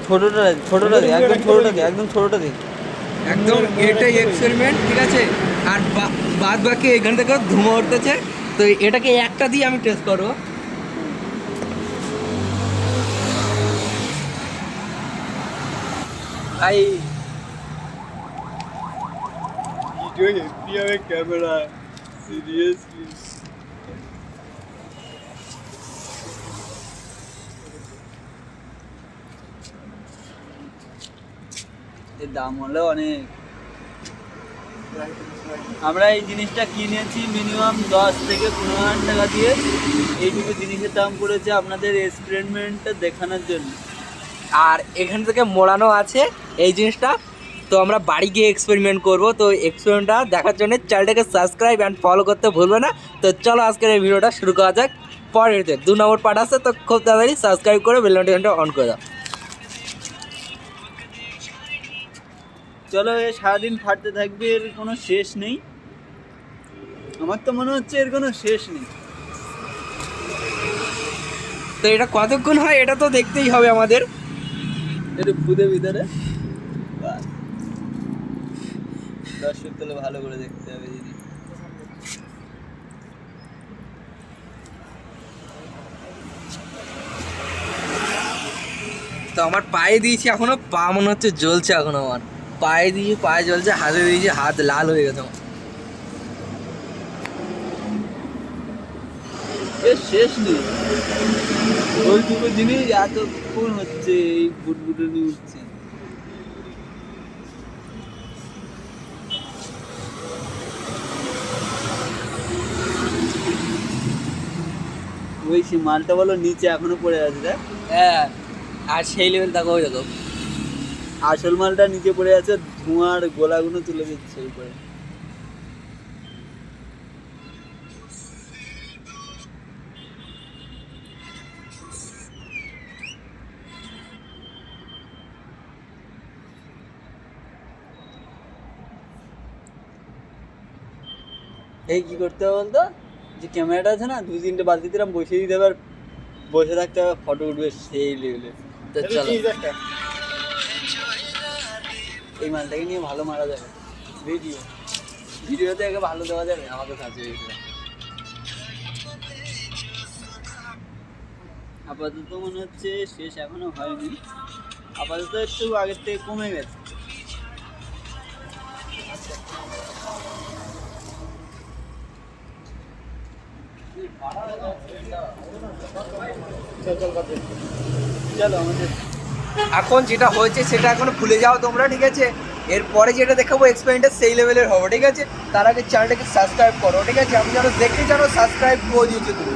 ছোটটা ছোটটা দে একদম ছোটটা দে একদম ছোটটা দে একদম এটাই এক্সপেরিমেন্ট ঠিক আছে? আর বা- বাদ বাকি এখান থেকে ধুমা উঠতেছে। তো এটাকে একটা দিয়ে আমি টেস্ট করব। ভাই। ভিডিও হবে ক্যামেরা সিরিয়াসলি এর দাম হলো অনেক। আমরা এই জিনিসটা কিনেছি মিনিমাম দশ থেকে পনেরো হাজার টাকা দিয়ে। এইটুকু জিনিসের দাম পড়েছে আপনাদের এক্সপেরিমেন্টটা দেখানোর জন্য। আর এখান থেকে মোড়ানো আছে এই জিনিসটা। তো আমরা বাড়ি গিয়ে এক্সপেরিমেন্ট করব। তো এক্সপেরিমেন্টটা দেখার জন্য চ্যানেলটাকে সাবস্ক্রাইব অ্যান্ড ফলো করতে ভুলবে না। তো চলো আজকের এই ভিডিওটা শুরু করা যাক। পরের দু নম্বর পার্ট আছে, তো খুব তাড়াতাড়ি সাবস্ক্রাইব করে বেল নোটিফিকেশনটা অন করে দাও। চলো এ সারাদিন ফাটতে থাকবে এর কোনো শেষ নেই। আমার তো মনে হচ্ছে এর কোনো শেষ নেই। তো এটা কতক্ষণ হয় এটা তো দেখতেই হবে আমাদের। একটু ফুদে ভিতরে। দর্শক তাহলে ভালো করে দেখতে হবে জিনিস তো আমার পায়ে দিয়েছি এখনও পা মনে হচ্ছে জ্বলছে এখন আমার। পায়ে দিয়েছি পায়ে জ্বলছে হাতে দিয়েছি হাত লাল হয়ে গেছে। শেষ নেই। ওইটুকু জিনিস এতক্ষণ হচ্ছে এই বুটবুটনি উঠছে। ওই সে মালটা বলো নিচে এখনও পড়ে আছে দেখ। হ্যাঁ আর সেই লেভেল দেখো ওই দেখো। আসল মালটা নিচে পড়ে আছে ধোঁয়ার গোলাগুলো তুলে দিচ্ছে উপরে। এই কি করতে হবে বলতো? যে ক্যামেরাটা আছে না দুই তিনটে বালতি দিলাম বসিয়ে দিতে হবে বসে থাকতে হবে ফটো উঠবে সেই লেভেলে তো চলো। এই মালটাকে নিয়ে ভালো মারা যাবে। ভিডিও ভিডিওতে একে ভালো দেওয়া যাবে আমাদের কাছে আপাতত মনে হচ্ছে শেষ এখনও হয়নি। আপাতত একটু আগের থেকে কমে গেছে। চলো, আমাদের এখন যেটা হয়েছে সেটা এখন ভুলে যাও তোমরা, ঠিক আছে? এরপরে যেটা দেখাবো এক্সপেরিমেন্টটা সেই লেভেলের হবে, ঠিক আছে? তার আগে চ্যানেলটাকে সাবস্ক্রাইব করো, ঠিক আছে? আমি যেন দেখতে যেন সাবস্ক্রাইব করে দিয়েছি তুমি